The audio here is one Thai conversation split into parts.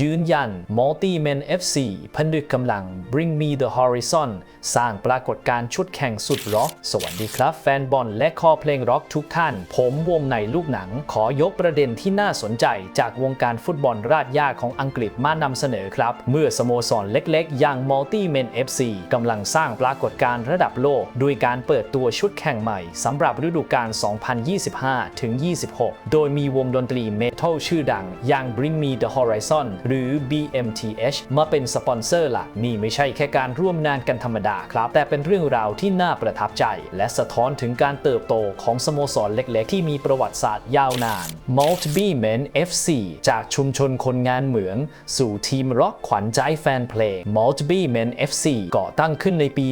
ยืนยัน Multi Men FC ผนึกกำลัง Bring Me the Horizon สร้างปรากฏการณ์ชุดแข่งสุดร็อก สวัสดีครับ แฟนบอลและคอเพลงร็อกทุกท่าน ผมวงในลูกหนัง ขอยกประเด็นที่น่าสนใจ จากวงการฟุตบอลราดยาของอังกฤษมานำเสนอครับ เมื่อสโมสรเล็กๆ อย่าง Multi Men FC กำลังสร้างปรากฏการณ์ระดับโลก ด้วยการเปิดตัวชุดแข่งใหม่สำหรับฤดูกาล 2025 ถึง 26 โดยมีวงดนตรีเมทัลชื่อดังอย่าง Bring Me the Horizon หรือ BMTH มาเป็นสปอนเซอร์หลักนี่ไม่ใช่แค่การร่วมงานกันธรรมดาครับ แต่เป็นเรื่องราวที่น่าประทับใจ และสะท้อนถึงการเติบโตของสโมสรเล็กๆ ที่มีประวัติศาสตร์ยาวนาน Malt b m e n FC จากชุมชนคนงานเหมือง สู่ทีมร็อกขวัญใจแฟนเพลง Malt b m e n FC ก่อตั้งขึ้นในปี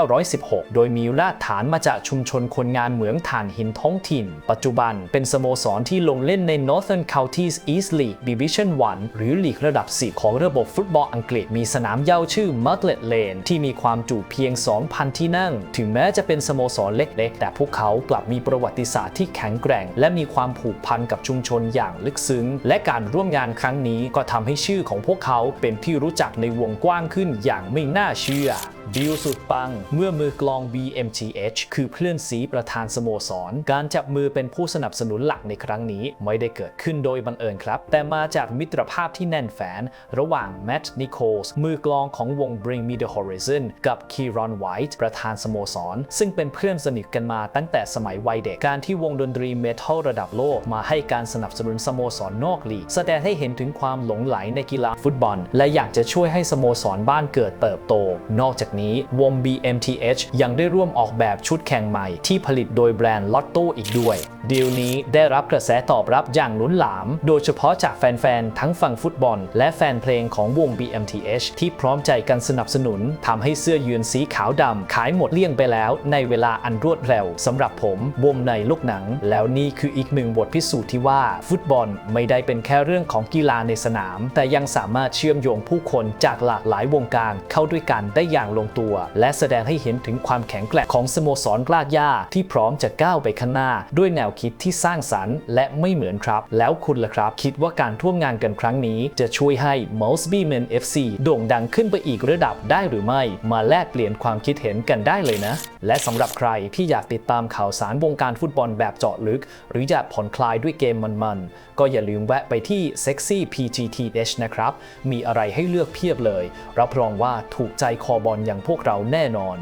1916 โดยมีรากฐานมาจากชุมชนคนงานเหมืองถ่านหินท้องถิ่น ปัจจุบันเป็นสโมสรที่ลงเล่นใน Northern Counties East League Division 1 หรือลีกระดับ10ของระบบฟุตบอลอังกฤษมีสนามเย้าชื่อ Muttled Lane ที่มีความจุเพียง 2,000 ที่นั่ง ถึงแม้จะเป็นสโมสรเล็กๆ แต่พวกเขากลับมีประวัติศาสตร์ที่แข็งแกร่ง และมีความผูกพันกับชุมชนอย่างลึกซึ้ง และการร่วมงานครั้งนี้ก็ทำให้ชื่อของพวกเขาเป็นที่รู้จักในวงกว้างขึ้นอย่างไม่น่าเชื่อดีลสุดปัง เมื่อมือกลอง BMTH คือเพื่อนสีประธานสโมสร การจับมือเป็นผู้สนับสนุนหลักในครั้งนี้ ไม่ได้เกิดขึ้นโดยบังเอิญครับ แต่มาจากมิตรภาพที่แน่นแฟน ระหว่างแมตต์นิโคลส์มือกลองของวง Bring Me the Horizon กับคีรอนไวท์ประธานสโมสร ซึ่งเป็นเพื่อนสนิทกันมาตั้งแต่สมัยวัยเด็ก การที่วงดนตรีเมทัลระดับโลกมาให้การสนับสนุนสโมสรนอกลีก แสดงให้เห็นถึงความหลงไหลในกีฬาฟุตบอล และอยากจะช่วยให้สโมสรบ้านเกิดเติบโต นอกจากนี้วง BMTH ยังได้ร่วมออกแบบชุดแข่งใหม่ที่ผลิตโดยแบรนด์ลอตโต้อีกด้วยดีลนี้ได้รับกระแสตอบรับอย่างล้นหลาม โดยเฉพาะจากแฟนๆ ทั้งฝั่งฟุตบอล และแฟนเพลงของวง BMTH ที่พร้อมใจกันสนับสนุนทำให้เสื้อยืนสีขาวดำขายหมดเลี้ยงไปแล้ว ในเวลาอันรวดเร็วสำหรับผมวงในลูกหนัง แล้วนี่คืออีกหนึ่งบทพิสูจน์ที่ว่า ฟุตบอลไม่ได้เป็นแค่เรื่องของกีฬาในสนาม แต่ยังสามารถเชื่อมโยงผู้คนจากหลากหลายวงการเข้าด้วยกันได้อย่างลงตัว และแสดงให้เห็นถึงความแข็งแกร่งของสโมสรกล้าย่าที่พร้อมจะก้าวไปข้างหน้า ด้วยแนวคิดที่สร้างสรรค์ และไม่เหมือนครับ แล้วคุณล่ะครับ คิดว่าการร่วมงานกันครั้งนี้จะช่วยให้ m o s b y Men FC โด่งดังขึ้นไปอีกระดับได้หรือไม่ มาแลกเปลี่ยนความคิดเห็นกันได้เลยนะ และสำหรับใครที่อยากติดตามข่าวสารวงการฟุตบอลแบบเจาะลึก หรืออยากผ่อนคลายด้วยเกมมันๆ ก็อย่าลืมแวะไปที่ Sexy PGTH นะครับ มีอะไรให้เลือกเพียบเลย รับรองว่าถูกใจคอบอลอย่างพวกเราแน่นอน